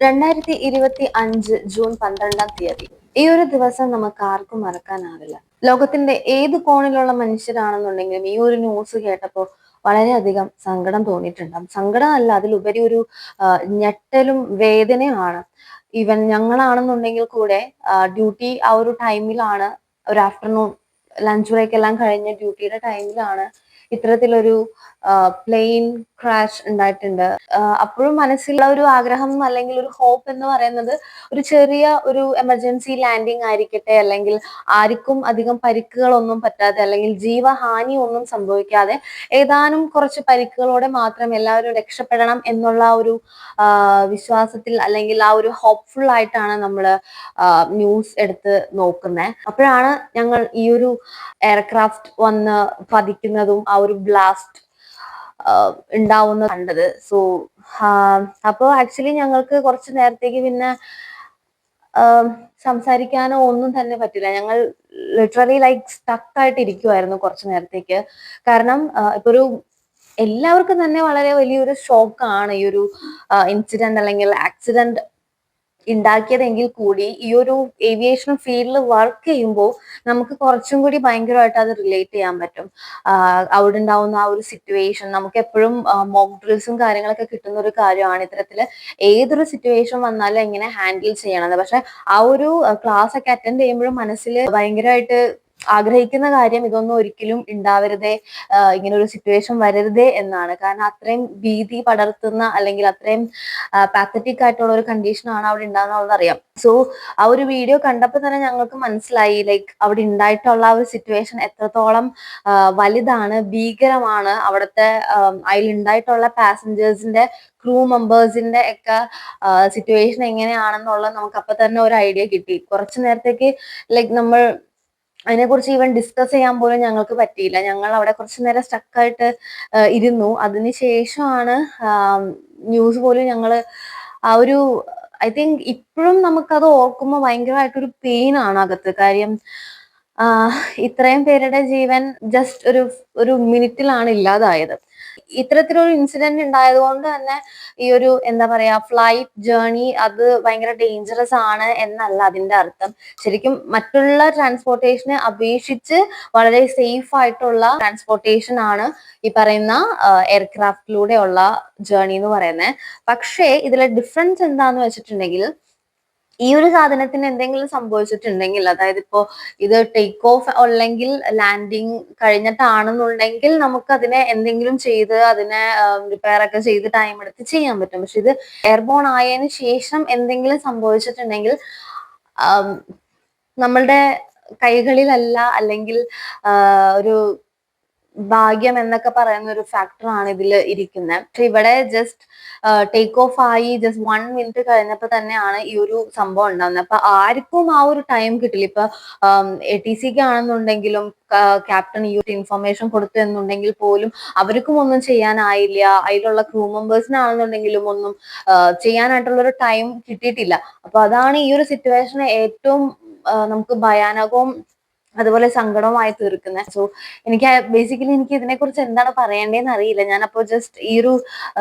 രണ്ടായിരത്തി ഇരുപത്തി അഞ്ച് ജൂൺ പന്ത്രണ്ടാം തീയതി. ഈ ഒരു ദിവസം നമുക്ക് ആർക്കും മറക്കാനാവില്ല. ലോകത്തിന്റെ ഏത് കോണിലുള്ള മനുഷ്യരാണെന്നുണ്ടെങ്കിലും ഈ ഒരു ന്യൂസ് കേട്ടപ്പോൾ വളരെയധികം സങ്കടം തോന്നിയിട്ടുണ്ടാകും സങ്കടമല്ല അതിലുപരി ഒരു ഞെട്ടലും വേദനയുമാണ്. ഈവൻ ഞങ്ങളാണെന്നുണ്ടെങ്കിൽ കൂടെ ഡ്യൂട്ടി ആ ഒരു ടൈമിലാണ് ഒരു ആഫ്റ്റർനൂൺ ലഞ്ച് ബ്രേക്ക് എല്ലാം കഴിഞ്ഞ ഡ്യൂട്ടിയുടെ ടൈമിലാണ് ഇത്തരത്തിലൊരു പ്ലെയിൻ ക്രാഷ് ഉണ്ടായിട്ടുണ്ട്. അപ്പോഴും മനസ്സിലുള്ള ഒരു ആഗ്രഹം അല്ലെങ്കിൽ ഒരു ഹോപ്പ് എന്ന് പറയുന്നത് ഒരു ചെറിയ ഒരു എമർജൻസി ലാൻഡിങ് ആയിരിക്കട്ടെ അല്ലെങ്കിൽ ആർക്കും അധികം പരിക്കുകളൊന്നും പറ്റാതെ അല്ലെങ്കിൽ ജീവഹാനി ഒന്നും സംഭവിക്കാതെ ഏതാനും കുറച്ച് പരിക്കുകളോടെ മാത്രം എല്ലാവരും രക്ഷപ്പെടണം എന്നുള്ള ഒരു വിശ്വാസത്തിൽ അല്ലെങ്കിൽ ആ ഒരു ഹോപ്പ്ഫുൾ ആയിട്ടാണ് നമ്മൾ ന്യൂസ് എടുത്ത് നോക്കുന്നത് അപ്പോഴാണ് ഞങ്ങൾ ഈ ഒരു എയർക്രാഫ്റ്റ് വന്ന് പതിക്കുന്നതും ആ ഒരു ബ്ലാസ്റ്റ് ഉണ്ടാവുന്ന കണ്ടത്. സോ അപ്പോൾ ആക്ച്വലി ഞങ്ങൾക്ക് കുറച്ച് നേരത്തേക്ക് പിന്നെ സംസാരിക്കാനോ ഒന്നും തന്നെ പറ്റില്ല. ഞങ്ങൾ ലിറ്ററലി ലൈക്ക് സ്റ്റക്ക് ആയിട്ട് ഇരിക്കുമായിരുന്നു കുറച്ച് നേരത്തേക്ക്. കാരണം ഇപ്പൊ ഒരു എല്ലാവർക്കും തന്നെ വളരെ വലിയൊരു ഷോക്കാണ് ഈ ഒരു ഇൻസിഡന്റ് അല്ലെങ്കിൽ ആക്സിഡന്റ് ഉണ്ടാക്കിയതെങ്കിൽ കൂടി ഈ ഒരു ഏവിയേഷൻ ഫീൽഡിൽ വർക്ക് ചെയ്യുമ്പോൾ നമുക്ക് കുറച്ചും കൂടി ഭയങ്കരമായിട്ട് അത് റിലേറ്റ് ചെയ്യാൻ പറ്റും. അവിടെ ഉണ്ടാവുന്ന ആ ഒരു സിറ്റുവേഷൻ നമുക്ക് എപ്പോഴും മോക്ക് ഡ്രിൽസും കാര്യങ്ങളൊക്കെ കിട്ടുന്ന ഒരു കാര്യമാണ് ഇത്തരത്തിൽ ഏതൊരു സിറ്റുവേഷൻ വന്നാലും എങ്ങനെ ഹാൻഡിൽ ചെയ്യണം പക്ഷെ ആ ഒരു ക്ലാസ് ഒക്കെ അറ്റൻഡ് ചെയ്യുമ്പോഴും മനസ്സിൽ ഭയങ്കരമായിട്ട് ആഗ്രഹിക്കുന്ന കാര്യം ഇതൊന്നും ഒരിക്കലും ഉണ്ടാവരുതേ ഇങ്ങനെ ഒരു സിറ്റുവേഷൻ വരരുതേ എന്നാണ്. കാരണം അത്രയും ഭീതി പടർത്തുന്ന അല്ലെങ്കിൽ അത്രയും പാത്തറ്റിക് ആയിട്ടുള്ള ഒരു കണ്ടീഷനാണ് അവിടെ ഉണ്ടാകുന്നത് അറിയാം. സോ ആ ഒരു വീഡിയോ കണ്ടപ്പോൾ തന്നെ ഞങ്ങൾക്ക് മനസ്സിലായി ലൈക്ക് അവിടെ ഉണ്ടായിട്ടുള്ള ആ ഒരു സിറ്റുവേഷൻ എത്രത്തോളം വലുതാണ് ഭീകരമാണ്. അവിടുത്തെ അതിലുണ്ടായിട്ടുള്ള പാസഞ്ചേഴ്സിന്റെ ക്രൂ മെമ്പേഴ്സിന്റെ ഒക്കെ സിറ്റുവേഷൻ എങ്ങനെയാണെന്നുള്ളത് നമുക്ക് അപ്പൊ തന്നെ ഒരു ഐഡിയ കിട്ടി. കുറച്ചു നേരത്തേക്ക് ലൈക്ക് നമ്മൾ അതിനെക്കുറിച്ച് ഈവൻ ഡിസ്കസ് ചെയ്യാൻ പോലും ഞങ്ങൾക്ക് പറ്റിയില്ല. ഞങ്ങൾ അവിടെ കുറച്ചു നേരം സ്റ്റക്കായിട്ട് ഇരുന്നു. അതിനുശേഷമാണ് ന്യൂസ് പോലും ഞങ്ങൾ ആ ഒരു ഐ തിങ്ക് ഇപ്പോഴും നമുക്കത് ഓർക്കുമ്പോൾ ഭയങ്കരമായിട്ടൊരു പെയിൻ ആണ് അകത്ത്. കാര്യം ഇത്രയും പേരുടെ ജീവൻ ജസ്റ്റ് ഒരു ഒരു മിനിറ്റിലാണ് ഇല്ലാതായത്. ഇത്തരത്തിലൊരു ഇൻസിഡന്റ് ഉണ്ടായത് കൊണ്ട് തന്നെ ഈ ഒരു എന്താ പറയാ ഫ്ലൈറ്റ് ജേർണി അത് ഭയങ്കര ഡേഞ്ചറസ് ആണ് എന്നല്ല അതിന്റെ അർത്ഥം. ശരിക്കും മറ്റുള്ള ട്രാൻസ്പോർട്ടേഷനെ അപേക്ഷിച്ച് വളരെ സേഫ് ആയിട്ടുള്ള ട്രാൻസ്പോർട്ടേഷൻ ആണ് ഈ പറയുന്ന എയർക്രാഫ്റ്റിലൂടെയുള്ള ജേർണി എന്ന് പറയുന്നത്. പക്ഷേ ഇതിലെ ഡിഫറൻസ് എന്താന്ന് വെച്ചിട്ടുണ്ടെങ്കിൽ ഈ ഒരു സാധനത്തിന് എന്തെങ്കിലും സംഭവിച്ചിട്ടുണ്ടെങ്കിൽ അതായത് ഇപ്പോ ഇത് ടേക്ക് ഓഫ് അല്ലെങ്കിൽ ലാൻഡിങ് കഴിഞ്ഞിട്ടാണെന്നുണ്ടെങ്കിൽ നമുക്ക് അതിനെ എന്തെങ്കിലും ചെയ്ത് അതിനെ റിപ്പയർ ഒക്കെ ചെയ്ത് ടൈം എടുത്ത് ചെയ്യാൻ പറ്റും. പക്ഷെ ഇത് എയർബോൺ ആയതിനു ശേഷം എന്തെങ്കിലും സംഭവിച്ചിട്ടുണ്ടെങ്കിൽ നമ്മളുടെ കൈകളിലല്ല അല്ലെങ്കിൽ ഒരു ഭാഗ്യം എന്നൊക്കെ പറയുന്ന ഒരു ഫാക്ടർ ആണ് ഇതിൽ ഇരിക്കുന്നത് പക്ഷെ ഇവിടെ ജസ്റ്റ് ടേക്ക് ഓഫ് ആയി ജസ്റ്റ് വൺ മിനിറ്റ് കഴിഞ്ഞപ്പോൾ തന്നെയാണ് ഈ ഒരു സംഭവം ഉണ്ടാകുന്നത് അപ്പൊ ആർക്കും ആ ഒരു ടൈം കിട്ടില്ല. ഇപ്പൊ എ ടി സിക്ക് ആണെന്നുണ്ടെങ്കിലും ക്യാപ്റ്റൻ ഈ ഒരു ഇൻഫർമേഷൻ കൊടുത്തു എന്നുണ്ടെങ്കിൽ പോലും അവർക്കും ഒന്നും ചെയ്യാനായില്ല. അതിലുള്ള ക്രൂ മെമ്പേഴ്സിനാണെന്നുണ്ടെങ്കിലും ഒന്നും ചെയ്യാനായിട്ടുള്ള ഒരു ടൈം കിട്ടിയിട്ടില്ല. അപ്പൊ അതാണ് ഈ ഒരു സിറ്റുവേഷനെ ഏറ്റവും നമുക്ക് ഭയാനകവും അതുപോലെ സങ്കടവുമായി തീർക്കുന്നത് സോ എനിക്ക് ബേസിക്കലി എനിക്ക് ഇതിനെക്കുറിച്ച് എന്താണ് പറയേണ്ടതെന്ന് അറിയില്ല. ഞാൻ അപ്പോൾ ജസ്റ്റ് ഈ ഒരു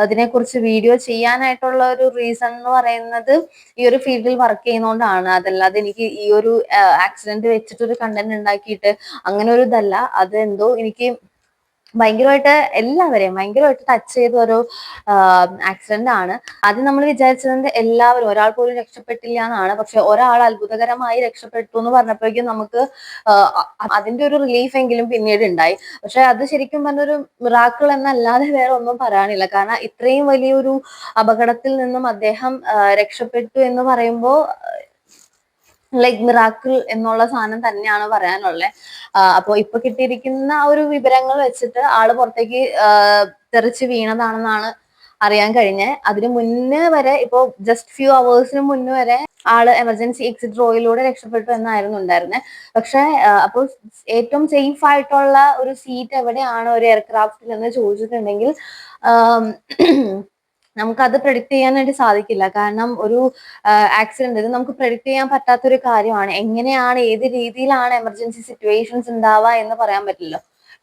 ഇതിനെക്കുറിച്ച് വീഡിയോ ചെയ്യാനായിട്ടുള്ള ഒരു റീസൺ എന്ന് പറയുന്നത് ഈ ഒരു ഫീൽഡിൽ വർക്ക് ചെയ്യുന്നതുകൊണ്ടാണ് അതല്ലാതെ എനിക്ക് ഈ ഒരു ആക്സിഡന്റ് വെച്ചിട്ടൊരു കണ്ടന്റ് ഉണ്ടാക്കിയിട്ട് അങ്ങനെ ഒരു ഇതല്ല. അതെന്തോ എനിക്ക് ഭയങ്കരമായിട്ട് എല്ലാവരെയും ഭയങ്കരമായിട്ട് ടച്ച് ചെയ്ത ഒരു ആക്സിഡന്റ് ആണ്. അത് നമ്മൾ വിചാരിച്ചത് എല്ലാവരും ഒരാൾ പോലും രക്ഷപ്പെട്ടില്ല എന്നാണ്. പക്ഷെ ഒരാൾ അത്ഭുതകരമായി രക്ഷപ്പെട്ടു എന്ന് പറഞ്ഞപ്പോഴേക്കും നമുക്ക് അതിന്റെ ഒരു റിലീഫ് എങ്കിലും പിന്നീട് ഉണ്ടായി. പക്ഷെ അത് ശരിക്കും പറഞ്ഞൊരു മിറാക്കിൾ എന്നല്ലാതെ വേറെ ഒന്നും പറയാനില്ല. കാരണം ഇത്രയും വലിയൊരു അപകടത്തിൽ നിന്നും അദ്ദേഹം രക്ഷപ്പെട്ടു എന്ന് പറയുമ്പോൾ ലൈക്ക് മിറാക്കിൾ എന്നുള്ള സാധനം തന്നെയാണ് പറയാനുള്ളത് അപ്പോൾ ഇപ്പൊ കിട്ടിയിരിക്കുന്ന ഒരു വിവരങ്ങൾ വെച്ചിട്ട് ആൾ പുറത്തേക്ക് തെറിച്ച് വീണതാണെന്നാണ് അറിയാൻ കഴിഞ്ഞത് അതിന് മുന്നേ വരെ ഇപ്പോ ജസ്റ്റ് ഫ്യൂ അവേഴ്സിന് മുന്നേ വരെ ആൾ എമർജൻസി എക്സിറ്റ് റോയിലൂടെ രക്ഷപ്പെട്ടു എന്നായിരുന്നു ഉണ്ടായിരുന്നത് പക്ഷെ അപ്പോൾ ഏറ്റവും സേഫ് ആയിട്ടുള്ള ഒരു സീറ്റ് എവിടെയാണ് ഒരു എയർക്രാഫ്റ്റിൽ എന്ന് ചോദിച്ചിട്ടുണ്ടെങ്കിൽ നമുക്കത് പ്രെഡിക്റ്റ് ചെയ്യാനായിട്ട് സാധിക്കില്ല. കാരണം ഒരു ആക്സിഡന്റ് ഇത് നമുക്ക് പ്രെഡിക്റ്റ് ചെയ്യാൻ പറ്റാത്തൊരു കാര്യമാണ്. എങ്ങനെയാണ് ഏത് രീതിയിലാണ് എമർജൻസി സിറ്റുവേഷൻസ് ഉണ്ടാവുക എന്ന് പറയാൻ പറ്റില്ല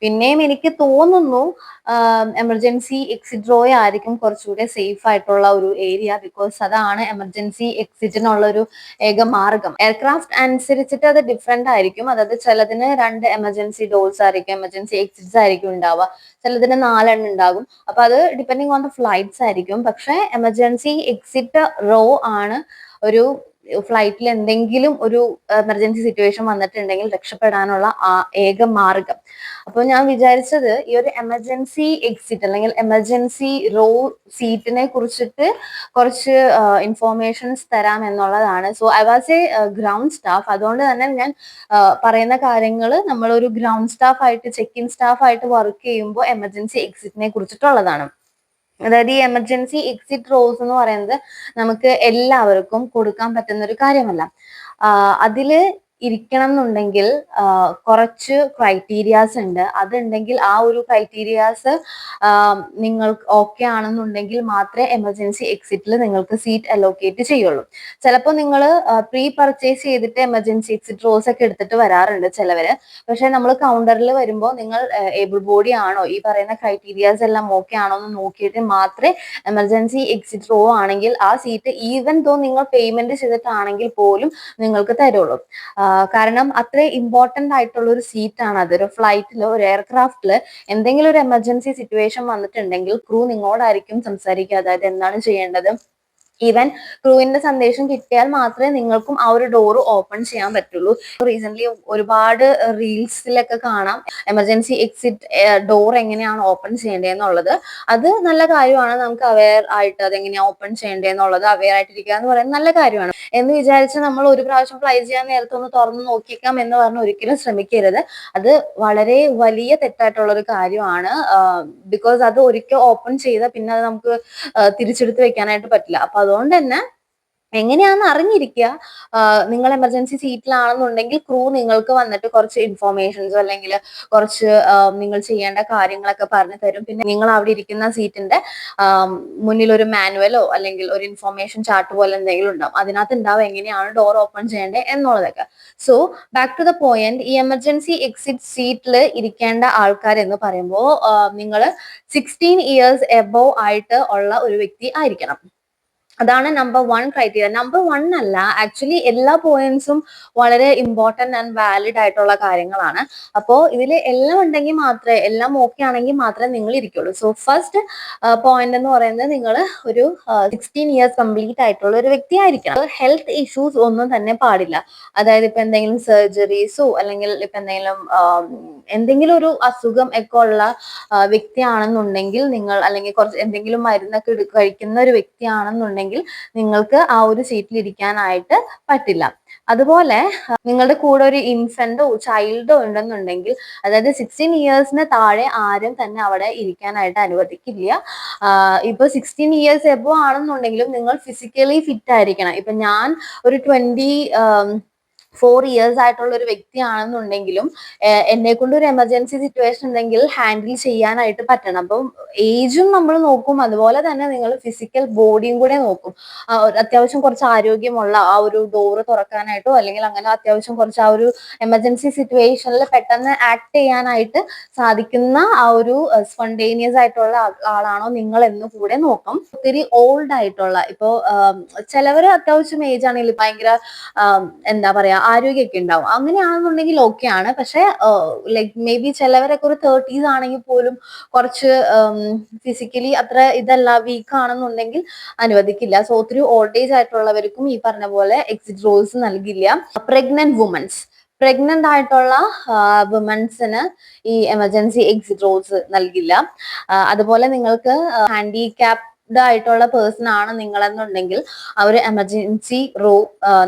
പിന്നെയും എനിക്ക് തോന്നുന്നു എമർജൻസി എക്സിറ്റ് റോ ആയിരിക്കും കുറച്ചുകൂടെ സേഫ് ആയിട്ടുള്ള ഒരു ഏരിയ ബിക്കോസ് അതാണ് എമർജൻസി എക്സിറ്റിനുള്ള ഒരു ഏക മാർഗം. എയർക്രാഫ്റ്റ് അനുസരിച്ചിട്ട് അത് ഡിഫറെന്റ് ആയിരിക്കും. അതായത് ചിലതിന് രണ്ട് എമർജൻസി ഡോർസ് ആയിരിക്കും എമർജൻസി എക്സിറ്റ്സ് ആയിരിക്കും ഉണ്ടാവുക. ചിലതിന് നാലെണ്ണം ഉണ്ടാകും. അപ്പൊ അത് ഡിപ്പെൻഡിങ് ഓൺ ദ ഫ്ലൈറ്റ്സ് ആയിരിക്കും. പക്ഷെ എമർജൻസി എക്സിറ്റ് റോ ആണ് ഒരു ഫ്ലൈറ്റിൽ എന്തെങ്കിലും ഒരു എമർജൻസി സിറ്റുവേഷൻ വന്നിട്ടുണ്ടെങ്കിൽ രക്ഷപ്പെടാനുള്ള ഏക മാർഗം. അപ്പോൾ ഞാൻ വിചാരിച്ചത് ഈ ഒരു എമർജൻസി എക്സിറ്റ് അല്ലെങ്കിൽ എമർജൻസി റോ സീറ്റിനെ കുറിച്ചിട്ട് കുറച്ച് ഇൻഫോർമേഷൻസ് തരാം എന്നുള്ളതാണ്. So I was a ground staff അതുകൊണ്ട് തന്നെ ഞാൻ പറയുന്ന കാര്യങ്ങൾ നമ്മൾ ഒരു ഗ്രൗണ്ട് സ്റ്റാഫ് ആയിട്ട് ചെക്ക് ഇൻ സ്റ്റാഫ് ആയിട്ട് വർക്ക് ചെയ്യുമ്പോൾ എമർജൻസി എക്സിറ്റിനെ കുറിച്ചിട്ടുള്ളതാണ്. അതായത് ഈ എമർജൻസി എക്സിറ്റ് റോസ് എന്ന് പറയുന്നത് നമുക്ക് എല്ലാവർക്കും കൊടുക്കാൻ പറ്റുന്ന ഒരു കാര്യമല്ല. അതിൽ ഇരിക്കണം എന്നുണ്ടെങ്കിൽ കുറച്ച് ക്രൈറ്റീരിയാസ് ഉണ്ട്. അതുണ്ടെങ്കിൽ ആ ഒരു ക്രൈറ്റീരിയാസ് നിങ്ങൾക്ക് ഓക്കെ ആണെന്നുണ്ടെങ്കിൽ മാത്രമേ എമർജൻസി എക്സിറ്റിൽ നിങ്ങൾക്ക് സീറ്റ് അലോക്കേറ്റ് ചെയ്യുള്ളൂ. ചിലപ്പോൾ നിങ്ങൾ പ്രീ പർച്ചേസ് ചെയ്തിട്ട് എമർജൻസി എക്സിറ്റ് റോസ് ഒക്കെ എടുത്തിട്ട് വരാറുണ്ട് ചിലവര്. പക്ഷെ നമ്മൾ കൗണ്ടറിൽ വരുമ്പോൾ നിങ്ങൾ ഏബിൾ ബോഡി ആണോ ഈ പറയുന്ന ക്രൈറ്റീരിയാസ് എല്ലാം ഓക്കെ ആണോ എന്ന് നോക്കിയിട്ട് മാത്രമേ എമർജൻസി എക്സിറ്റ് റോ ആണെങ്കിൽ ആ സീറ്റ് ഈവൻ ദോ നിങ്ങൾ പേയ്മെന്റ് ചെയ്തിട്ടാണെങ്കിൽ പോലും നിങ്ങൾക്ക് തരുള്ളൂ. കാരണം അത്ര ഇമ്പോർട്ടന്റ് ആയിട്ടുള്ള ഒരു സീറ്റ് ആണ് അത്. ഒരു ഫ്ലൈറ്റിലോ ഒരു എയർക്രാഫ്റ്റിൽ എന്തെങ്കിലും ഒരു എമർജൻസി സിറ്റുവേഷൻ വന്നിട്ടുണ്ടെങ്കിൽ ക്രൂ നിങ്ങളോടായിരിക്കും സംസാരിക്കുക. അതായത് എന്താണ് ചെയ്യേണ്ടത്? ഈവൻ ക്രൂവിന്റെ സന്ദേശം കിട്ടിയാൽ മാത്രമേ നിങ്ങൾക്കും ആ ഒരു ഡോർ ഓപ്പൺ ചെയ്യാൻ പറ്റുള്ളൂ. റീസെന്റ് ഒരുപാട് റീൽസിലൊക്കെ കാണാം. എമർജൻസി എക്സിറ്റ് ഡോർ എങ്ങനെയാണ് ഓപ്പൺ ചെയ്യേണ്ടതെന്നുള്ളത്. അത് നല്ല കാര്യമാണ്. നമുക്ക് അവയർ ആയിട്ട് അതെങ്ങനെയാണ് ഓപ്പൺ ചെയ്യേണ്ടതെന്നുള്ളത് അവെയർ ആയിട്ടിരിക്കുക എന്ന് പറയുന്നത് നല്ല കാര്യമാണ്. എന്ന് വിചാരിച്ച് നമ്മൾ ഒരു പ്രാവശ്യം ഫ്ലൈ ചെയ്യാൻ നേരത്തെ ഒന്ന് തുറന്ന് നോക്കിയേക്കാം എന്ന് പറഞ്ഞ് ഒരിക്കലും ശ്രമിക്കരുത്. അത് വളരെ വലിയ തെറ്റായിട്ടുള്ള ഒരു കാര്യമാണ്. ബിക്കോസ് അത് ഒരിക്കൽ ഓപ്പൺ ചെയ്താൽ പിന്നെ അത് നമുക്ക് തിരിച്ചെടുത്ത് വെക്കാനായിട്ട് പറ്റില്ല. അപ്പൊ അതുകൊണ്ട് തന്നെ എങ്ങനെയാണെന്ന് അറിഞ്ഞിരിക്കുക. നിങ്ങൾ എമർജൻസി സീറ്റിലാണെന്നുണ്ടെങ്കിൽ ക്രൂ നിങ്ങൾക്ക് വന്നിട്ട് കുറച്ച് ഇൻഫോർമേഷൻസ് അല്ലെങ്കിൽ കുറച്ച് നിങ്ങൾ ചെയ്യേണ്ട കാര്യങ്ങളൊക്കെ പറഞ്ഞു തരും. പിന്നെ നിങ്ങൾ അവിടെ ഇരിക്കുന്ന സീറ്റിന്റെ മുന്നിൽ ഒരു മാനുവലോ അല്ലെങ്കിൽ ഒരു ഇൻഫോർമേഷൻ ചാർട്ട് പോലെ എന്തെങ്കിലും ഉണ്ടാവും. അതിനകത്ത് ഉണ്ടാവും എങ്ങനെയാണ് ഡോർ ഓപ്പൺ ചെയ്യേണ്ടത് എന്നുള്ളതൊക്കെ. So back to the point ഈ എമർജൻസി എക്സിറ്റ് സീറ്റിൽ ഇരിക്കേണ്ട ആൾക്കാർ എന്ന് പറയുമ്പോൾ നിങ്ങൾ സിക്സ്റ്റീൻ ഇയേഴ്സ് എബോവ് ആയിട്ട് ഉള്ള ഒരു വ്യക്തി ആയിരിക്കണം. അതാണ് number one criteria number one അല്ല ആക്ച്വലി എല്ലാ പോയിന്റ്സും വളരെ ഇമ്പോർട്ടന്റ് ആൻഡ് വാലിഡ് ആയിട്ടുള്ള കാര്യങ്ങളാണ്. അപ്പോൾ ഇതിൽ എല്ലാം ഉണ്ടെങ്കിൽ മാത്രമേ എല്ലാം ഓക്കെ ആണെങ്കിൽ മാത്രമേ നിങ്ങൾ ഇരിക്കുള്ളൂ. സോ ഫസ്റ്റ് പോയിന്റ് എന്ന് പറയുന്നത് നിങ്ങൾ ഒരു സിക്സ്റ്റീൻ ഇയേഴ്സ് കംപ്ലീറ്റ് ആയിട്ടുള്ള ഒരു വ്യക്തി ആയിരിക്കണം. ഹെൽത്ത് ഇഷ്യൂസ് ഒന്നും തന്നെ പാടില്ല. അതായത് ഇപ്പൊ എന്തെങ്കിലും സർജറീസോ അല്ലെങ്കിൽ ഇപ്പൊ എന്തെങ്കിലും എന്തെങ്കിലും ഒരു അസുഖം ഒക്കെ ഉള്ള വ്യക്തിയാണെന്നുണ്ടെങ്കിൽ നിങ്ങൾ അല്ലെങ്കിൽ കുറച്ച് എന്തെങ്കിലും മരുന്നൊക്കെ കഴിക്കുന്ന ഒരു വ്യക്തിയാണെന്നുണ്ടെങ്കിൽ നിങ്ങൾക്ക് ആ ഒരു സീറ്റിൽ ഇരിക്കാനായിട്ട് പറ്റില്ല. അതുപോലെ നിങ്ങളുടെ കൂടെ ഒരു ഇൻഫന്റോ ചൈൽഡോ ഉണ്ടെന്നുണ്ടെങ്കിൽ അതായത് സിക്സ്റ്റീൻ ഇയേഴ്സിന് താഴെ ആരും തന്നെ അവിടെ ഇരിക്കാനായിട്ട് അനുവദിക്കില്ല. ഇപ്പൊ സിക്സ്റ്റീൻ ഇയേഴ്സ് എബോ ആണെന്നുണ്ടെങ്കിലും നിങ്ങൾ ഫിസിക്കലി ഫിറ്റ് ആയിരിക്കണം. ഇപ്പൊ ഞാൻ ഒരു ട്വന്റി ഫോർ ഇയേഴ്സ് ആയിട്ടുള്ള ഒരു വ്യക്തിയാണെന്നുണ്ടെങ്കിലും എന്നെ കൊണ്ട് ഒരു എമർജൻസി സിറ്റുവേഷൻ ഉണ്ടെങ്കിൽ ഹാൻഡിൽ ചെയ്യാനായിട്ട് പറ്റണം. അപ്പം ഏജും നമ്മൾ നോക്കും. അതുപോലെ തന്നെ നിങ്ങൾ ഫിസിക്കൽ ബോഡിയും കൂടെ നോക്കും. അത്യാവശ്യം കുറച്ച് ആരോഗ്യമുള്ള ആ ഒരു ഡോറ് തുറക്കാനായിട്ടോ അല്ലെങ്കിൽ അങ്ങനെ അത്യാവശ്യം കുറച്ച് ആ ഒരു എമർജൻസി സിറ്റുവേഷനിൽ പെട്ടെന്ന് ആക്ട് ചെയ്യാനായിട്ട് സാധിക്കുന്ന ആ ഒരു സ്പോണ്ടേനിയസ് ആയിട്ടുള്ള ആളാണോ നിങ്ങൾ എന്ന് കൂടെ നോക്കും. ഒത്തിരി ഓൾഡ് ആയിട്ടുള്ള ഇപ്പോ ചിലവർ അത്യാവശ്യം ഏജ് ആണെങ്കിൽ ഭയങ്കര എന്താ പറയാ ആരോഗ്യമൊക്കെ ഉണ്ടാവും. അങ്ങനെയാണെന്നുണ്ടെങ്കിൽ ഓക്കെ ആണ്. പക്ഷെ ലൈക് മേ ബി ചിലവരൊക്കെ ഒരു തേർട്ടീസ് ആണെങ്കിൽ പോലും കുറച്ച് ഫിസിക്കലി അത്ര ഇതല്ല വീക്ക് ആണെന്നുണ്ടെങ്കിൽ അനുവദിക്കില്ല. സോ ഒത്തിരി ഓൾഡ് ഏജ് ആയിട്ടുള്ളവർക്കും ഈ പറഞ്ഞ പോലെ എക്സിറ്റ് റോൾസ് നൽകില്ല. പ്രഗ്നന്റ് വുമൻസ് പ്രഗ്നന്റ് ആയിട്ടുള്ള വുമൻസിന് ഈ എമർജൻസി എക്സിറ്റ് റോൾസ് നൽകില്ല. അതുപോലെ നിങ്ങൾക്ക് ഹാൻഡിക്യാപ് ആയിട്ടുള്ള പേഴ്സൺ ആണ് നിങ്ങളെന്നുണ്ടെങ്കിൽ അവർ എമർജൻസി റോ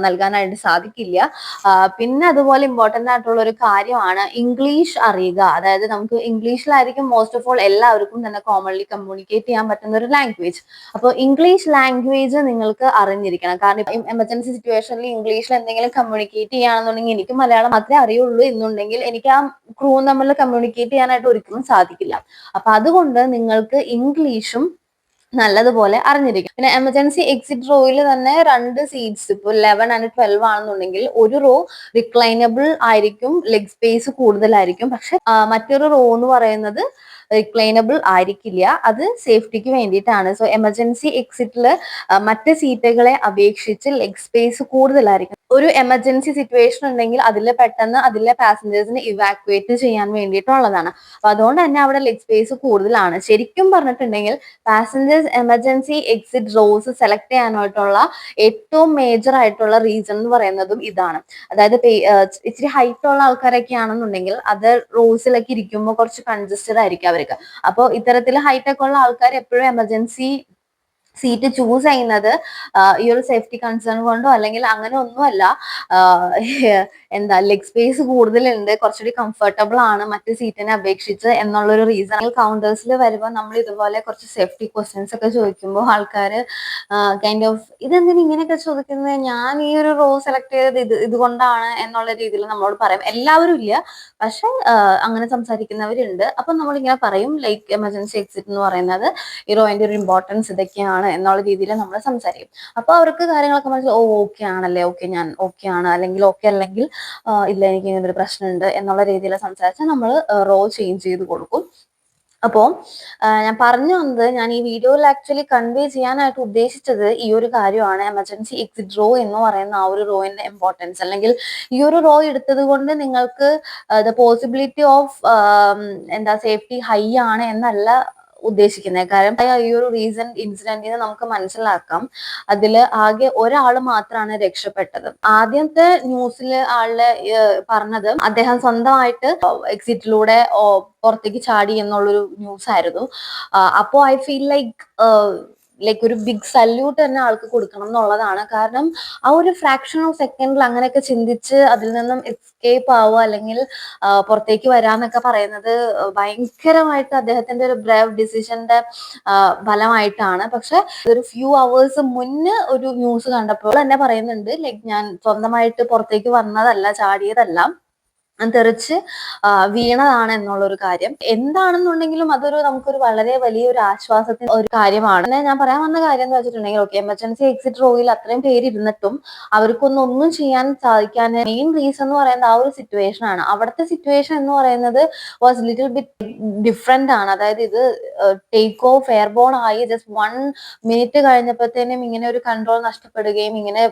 നൽകാനായിട്ട് സാധിക്കില്ല. പിന്നെ അതുപോലെ ഇമ്പോർട്ടന്റ് ആയിട്ടുള്ള ഒരു കാര്യമാണ് ഇംഗ്ലീഷ് അറിയുക. അതായത് നമുക്ക് ഇംഗ്ലീഷിലായിരിക്കും മോസ്റ്റ് ഓഫ് ഓൾ എല്ലാവർക്കും തന്നെ കോമൺലി കമ്മ്യൂണിക്കേറ്റ് ചെയ്യാൻ പറ്റുന്ന ഒരു ലാംഗ്വേജ് അപ്പോൾ ഇംഗ്ലീഷ് ലാംഗ്വേജ് നിങ്ങൾക്ക് അറിഞ്ഞിരിക്കണം. കാരണം എമർജൻസി സിറ്റുവേഷനിൽ ഇംഗ്ലീഷിൽ എന്തെങ്കിലും കമ്മ്യൂണിക്കേറ്റ് ചെയ്യുകയാണെന്നുണ്ടെങ്കിൽ എനിക്ക് മലയാളം മാത്രമേ അറിയുള്ളൂ എന്നുണ്ടെങ്കിൽ എനിക്ക് ആ ക്രൂ തമ്മിൽ കമ്മ്യൂണിക്കേറ്റ് ചെയ്യാനായിട്ട് ഒരിക്കലും സാധിക്കില്ല. അപ്പൊ അതുകൊണ്ട് നിങ്ങൾക്ക് ഇംഗ്ലീഷും നല്ലതുപോലെ അറിഞ്ഞിരിക്കും. പിന്നെ എമർജൻസി എക്സിറ്റ് റോയിൽ തന്നെ രണ്ട് സീറ്റ്സ് ഇപ്പോൾ ലെവൻ ആൻഡ് ട്വൽവ് ആണെന്നുണ്ടെങ്കിൽ ഒരു റോ റിക്ലൈനബിൾ ആയിരിക്കും ലെഗ് സ്പേസ് കൂടുതലായിരിക്കും. പക്ഷെ മറ്റൊരു റോ എന്ന് പറയുന്നത് റിക്ലൈനബിൾ ആയിരിക്കില്ല. അത് സേഫ്റ്റിക്ക് വേണ്ടിയിട്ടാണ്. സോ എമർജൻസി എക്സിറ്റിൽ മറ്റ് സീറ്റുകളെ അപേക്ഷിച്ച് ലെഗ് സ്പേസ് കൂടുതലായിരിക്കും. ഒരു എമർജൻസി സിറ്റുവേഷൻ ഉണ്ടെങ്കിൽ അതിൽ പെട്ടെന്ന് അതിലെ പാസഞ്ചേഴ്സിനെ ഇവാക്യുവേറ്റ് ചെയ്യാൻ വേണ്ടിയിട്ടുള്ളതാണ്. അപ്പൊ അതുകൊണ്ട് തന്നെ അവിടെ ലെഗ് സ്പേസ് കൂടുതലാണ്. ശരിക്കും പറഞ്ഞിട്ടുണ്ടെങ്കിൽ passengers emergency exit rows select ചെയ്യാനായിട്ടുള്ള ഏറ്റവും മേജർ ആയിട്ടുള്ള റീസൺ എന്ന് പറയുന്നതും ഇതാണ്. അതായത് ഇച്ചിരി ഹൈറ്റ് ഉള്ള ആൾക്കാരൊക്കെ ആണെന്നുണ്ടെങ്കിൽ അത് റോസിലൊക്കെ ഇരിക്കുമ്പോൾ കുറച്ച് കൺജസ്റ്റഡ് ആയിരിക്കും അവർക്ക്. അപ്പോൾ ഇത്തരത്തിൽ ഹൈറ്റ് ഒക്കെ ഉള്ള ആൾക്കാർ എപ്പോഴും എമർജൻസി സീറ്റ് ചൂസ് ചെയ്യുന്നത് ഈ ഒരു സേഫ്റ്റി കൺസേൺ കൊണ്ടോ അല്ലെങ്കിൽ അങ്ങനെ ഒന്നുമല്ല എന്താ ലെഗ് സ്പേസ് കൂടുതലുണ്ട് കുറച്ചുകൂടി കംഫർട്ടബിൾ ആണ് മറ്റ് സീറ്റിനെ അപേക്ഷിച്ച് എന്നുള്ളൊരു റീസൺ കൗണ്ടേഴ്സിൽ വരുമ്പോൾ നമ്മൾ ഇതുപോലെ കുറച്ച് സേഫ്റ്റി ക്വസ്റ്റ്യൻസ് ഒക്കെ ചോദിക്കുമ്പോൾ ആൾക്കാർ കൈൻഡ് ഓഫ് ഇതെന്തിനു ഇങ്ങനെയൊക്കെ ചോദിക്കുന്നത്? ഞാൻ ഈ ഒരു റോ സെലക്ട് ചെയ്തത് ഇത് ഇതുകൊണ്ടാണ് എന്നുള്ള രീതിയിൽ നമ്മളോട് പറയും. എല്ലാവരും ഇല്ല പക്ഷെ അങ്ങനെ സംസാരിക്കുന്നവരുണ്ട്. അപ്പൊ നമ്മളിങ്ങനെ പറയും ലൈക്ക് എമർജൻസി എക്സിറ്റ് എന്ന് പറയുന്നത് ഈ റോയിന്റെ ഒരു ഇമ്പോർട്ടൻസ് ഇതൊക്കെയാണ്. ആണ് എന്നുള്ള രീതിയിൽ നമ്മൾ സംസാരിക്കും. അപ്പൊ അവർക്ക് കാര്യങ്ങളൊക്കെ മനസ്സിലായി ഓ ഓക്കെ ആണല്ലേ ഓക്കെ ഞാൻ ഓക്കെ ആണ് അല്ലെങ്കിൽ ഓക്കെ അല്ലെങ്കിൽ ഇല്ല എനിക്ക് ഇങ്ങനെ ഒരു പ്രശ്നമുണ്ട് എന്നുള്ള രീതിയിൽ സംസാരിച്ചാൽ നമ്മൾ റോൾ ചേഞ്ച് ചെയ്ത് കൊടുക്കും. അപ്പോൾ ഞാൻ പറഞ്ഞു വന്നത് ഞാൻ ഈ വീഡിയോയിൽ ആക്ച്വലി കൺവേ ചെയ്യാനായിട്ട് ഉദ്ദേശിച്ചത് ഈ ഒരു കാര്യമാണ്. എമർജൻസി എക്സിറ്റ് റോ എന്ന് പറയുന്ന ആ ഒരു റോയിന്റെ ഇമ്പോർട്ടൻസ് അല്ലെങ്കിൽ ഈ ഒരു റോ എടുത്തത് കൊണ്ട് നിങ്ങൾക്ക് ദ പോസിബിലിറ്റി ഓഫ് എന്താ സേഫ്റ്റി ഹൈ ആണ് എന്നല്ല ഉദ്ദേശിക്കുന്നത് കാരണം ഈ ഒരു റീസെന്റ് ഇൻസിഡന്റിൽ നിന്ന് നമുക്ക് മനസ്സിലാക്കാം. അതിൽ ആകെ ഒരാൾ മാത്രമാണ് രക്ഷപ്പെട്ടത്. ആദ്യത്തെ ന്യൂസിൽ ആൾ പറഞ്ഞത് അദ്ദേഹം സ്വന്തമായിട്ട് എക്സിറ്റിലൂടെ പുറത്തേക്ക് ചാടി എന്നുള്ളൊരു ന്യൂസ് ആയിരുന്നു അപ്പോ ഐ ഫീൽ ലൈക്ക് ലൈക്ക് ഒരു ബിഗ് സല്യൂട്ട് തന്നെ ആൾക്ക് കൊടുക്കണം എന്നുള്ളതാണ്. കാരണം ആ ഒരു ഫ്രാക്ഷൻ ഓഫ് സെക്കൻഡിൽ അങ്ങനെയൊക്കെ ചിന്തിച്ച് അതിൽ നിന്നും എസ്കേപ്പ് ആവുക അല്ലെങ്കിൽ പുറത്തേക്ക് വരാന്നൊക്കെ പറയുന്നത് ഭയങ്കരമായിട്ട് അദ്ദേഹത്തിന്റെ ഒരു ബ്രേവ് ഡിസിഷന്റെ ഫലമായിട്ടാണ്. പക്ഷെ ഒരു ഫ്യൂ അവേഴ്സ് മുന്നേ ഒരു ന്യൂസ് കണ്ടപ്പോൾ തന്നെ പറയുന്നുണ്ട് ലൈക്ക് ഞാൻ സ്വന്തമായിട്ട് പുറത്തേക്ക് വന്നതല്ല ചാടിയതല്ല. തെറിച്ച് വീണതാണ് എന്നുള്ള ഒരു കാര്യം. എന്താണെന്നുണ്ടെങ്കിലും അതൊരു നമുക്കൊരു വളരെ വലിയൊരു ആശ്വാസത്തിന് ഒരു കാര്യമാണ്. ഞാൻ പറയാൻ വന്ന കാര്യം എന്ന് വെച്ചിട്ടുണ്ടെങ്കിൽ ഓക്കെ എമർജൻസി എക്സിറ്റ് റോയിൽ അത്രയും പേര് ഇരുന്നിട്ടും അവർക്കൊന്നും ഒന്നും ചെയ്യാൻ സാധിക്കാൻ മെയിൻ റീസൺ എന്ന് പറയുന്നത് ആ ഒരു സിറ്റുവേഷൻ ആണ്. അവിടുത്തെ സിറ്റുവേഷൻ എന്ന് പറയുന്നത് വാസ് ലിറ്റിൽ ബിറ്റ് ഡിഫറെന്റ് ആണ്. അതായത് ഇത് ടേക്ക് ഓഫ് എയർബോൺ ആയി ജസ്റ്റ് വൺ മിനിറ്റ് കഴിഞ്ഞപ്പോഴത്തേനും ഇങ്ങനെ ഒരു കൺട്രോൾ നഷ്ടപ്പെടുകയും ഇങ്ങനെ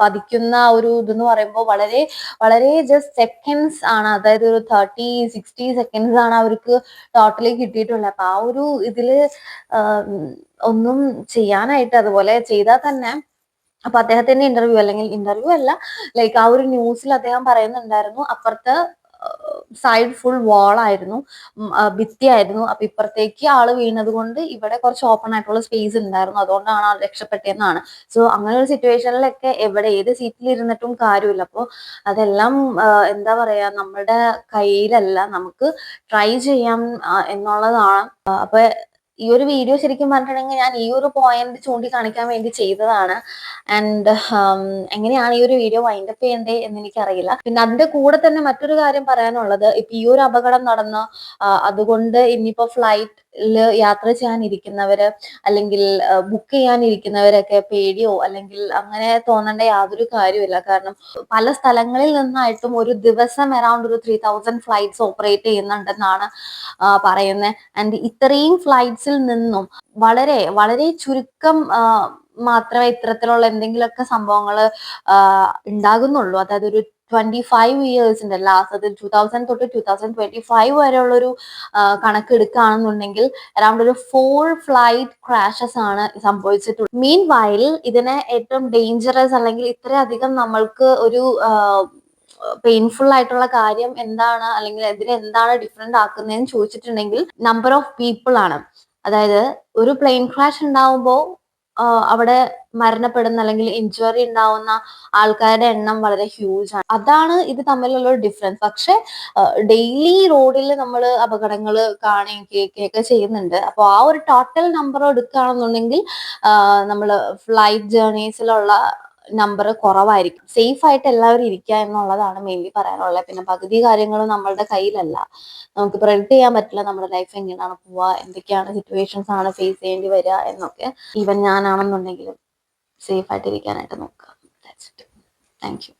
പതിക്കുന്ന ഒരു ഇതെന്ന് പറയുമ്പോൾ വളരെ വളരെ ജസ്റ്റ് സെക്കൻഡ്സ് ആണ്. അതായത് ഒരു തേർട്ടി സിക്സ്റ്റി സെക്കൻഡ്സ് ആണ് അവർക്ക് ടോട്ടലി കിട്ടിയിട്ടുള്ളത്. അപ്പൊ ആ ഒരു ഇതിൽ ഒന്നും ചെയ്യാനായിട്ട് അതുപോലെ ചെയ്താൽ തന്നെ അപ്പൊ അദ്ദേഹത്തിന്റെ ഇന്റർവ്യൂ അല്ലെങ്കിൽ ഇന്റർവ്യൂ അല്ല ലൈക്ക് ആ ഒരു ന്യൂസിൽ അദ്ദേഹം പറയുന്നുണ്ടായിരുന്നു അപ്പുറത്ത് സൈഡ് ഫുൾ വാൾ ആയിരുന്നു. ഭിത്തിയായിരുന്നു അപ്പൊ ഇപ്പുറത്തേക്ക് ആൾ വീണത് കൊണ്ട് ഇവിടെ കുറച്ച് ഓപ്പൺ ആയിട്ടുള്ള സ്പേസ് ഉണ്ടായിരുന്നു. അതുകൊണ്ടാണ് ആൾ രക്ഷപ്പെട്ടതെന്നാണ്. സോ അങ്ങനെ ഒരു സിറ്റുവേഷനിലൊക്കെ എവിടെ ഏത് സീറ്റിൽ ഇരുന്നിട്ടും കാര്യമില്ല. അപ്പോൾ അതെല്ലാം എന്താ പറയാ നമ്മുടെ കയ്യിലല്ല. നമുക്ക് ട്രൈ ചെയ്യാം എന്നുള്ളതാണ്. അപ്പൊ ഈ ഒരു വീഡിയോ ശരിക്കും പറഞ്ഞിട്ടുണ്ടെങ്കിൽ ഞാൻ ഈ ഒരു പോയിന്റ് ചൂണ്ടിക്കാണിക്കാൻ വേണ്ടി ചെയ്തതാണ്. ആൻഡ് um, എങ്ങനെയാണ് ഈ ഒരു വീഡിയോ വൈൻഡപ്പ് ചെയ്യേണ്ടത് എന്ന് എനിക്കറിയില്ല. പിന്നെ അതിന്റെ കൂടെ തന്നെ മറ്റൊരു കാര്യം പറയാനുള്ളത് ഇപ്പൊ ഈ ഒരു അപകടം നടന്ന അതുകൊണ്ട് ഇനിയിപ്പോ ഫ്ലൈറ്റ് യാത്ര ചെയ്യാനിരിക്കുന്നവര് അല്ലെങ്കിൽ ബുക്ക് ചെയ്യാനിരിക്കുന്നവരൊക്കെ പേടിയോ അല്ലെങ്കിൽ അങ്ങനെ തോന്നേണ്ട യാതൊരു കാര്യമില്ല കാരണം പല സ്ഥലങ്ങളിൽ നിന്നായിട്ടും ഒരു ദിവസം അറൌണ്ട് ഒരു ത്രീ തൗസൻഡ് ഫ്ലൈറ്റ്സ് ഓപ്പറേറ്റ് ചെയ്യുന്നുണ്ടെന്നാണ് പറയുന്നത് ആൻഡ് ഇത്രയും ഫ്ലൈറ്റ്സിൽ നിന്നും വളരെ വളരെ ചുരുക്കം മാത്രമേ ഇത്തരത്തിലുള്ള എന്തെങ്കിലുമൊക്കെ സംഭവങ്ങൾ ഉണ്ടാകുന്നുള്ളൂ. അതായത് ഒരു ട്വന്റി ഫൈവ് ഇയേഴ്സിന്റെ ലാസ്റ്റ് അത് ടു തൗസൻഡ് തൊട്ട് ടു തൗസൻഡ് ട്വന്റി ഫൈവ് വരെയുള്ളൊരു കണക്കെടുക്കുകയാണെന്നുണ്ടെങ്കിൽ അറൌണ്ട് ഒരു ഫോർ ഫ്ലൈറ്റ് ക്രാഷസ് ആണ് സംഭവിച്ചിട്ടുള്ളത്. മീൻ വയൽ ഇതിനെ ഏറ്റവും ഡേഞ്ചറസ് അല്ലെങ്കിൽ ഇത്രയധികം നമ്മൾക്ക് ഒരു പെയിൻഫുൾ ആയിട്ടുള്ള കാര്യം എന്താണ് അല്ലെങ്കിൽ ഇതിനെ എന്താണ് ഡിഫറെന്റ് ആക്കുന്നതെന്ന് ചോദിച്ചിട്ടുണ്ടെങ്കിൽ നമ്പർ ഓഫ് പീപ്പിൾ ആണ്. അതായത് ഒരു പ്ലെയിൻ ക്രാഷ് ഉണ്ടാവുമ്പോൾ അവിടെ മരണപ്പെടുന്ന അല്ലെങ്കിൽ ഇഞ്ചുറി ഉണ്ടാവുന്ന ആൾക്കാരുടെ എണ്ണം വളരെ ഹ്യൂജ് ആണ്. അതാണ് ഇത് തമ്മിലുള്ള ഡിഫറൻസ് പക്ഷെ ഡെയിലി റോഡിൽ നമ്മൾ അപകടങ്ങൾ കാണുകയും കേൾക്കുകയൊക്കെ ചെയ്യുന്നുണ്ട്. അപ്പോൾ ആ ഒരു ടോട്ടൽ നമ്പർ എടുക്കുകയാണെന്നുണ്ടെങ്കിൽ നമ്മൾ ഫ്ലൈറ്റ് ജേർണീസിലുള്ള നമ്പർ കുറവായിരിക്കും. സേഫ് ആയിട്ട് എല്ലാവരും ഇരിക്കുക എന്നുള്ളതാണ് മെയിൻലി പറയാനുള്ളത്. പിന്നെ പകുതി കാര്യങ്ങളും നമ്മളുടെ കയ്യിലല്ല. നമുക്ക് പ്രെഡിക്ട് ചെയ്യാൻ പറ്റില്ല നമ്മുടെ ലൈഫ് എങ്ങനെയാണ് പോവുക എന്തൊക്കെയാണ് സിറ്റുവേഷൻസ് ആണ് ഫേസ് ചെയ്യേണ്ടി വരിക എന്നൊക്കെ. ഈവൻ ഞാനാണെന്നുണ്ടെങ്കിലും സേഫ് ആയിട്ട് ഇരിക്കാനായിട്ട് നോക്കുക. Thank you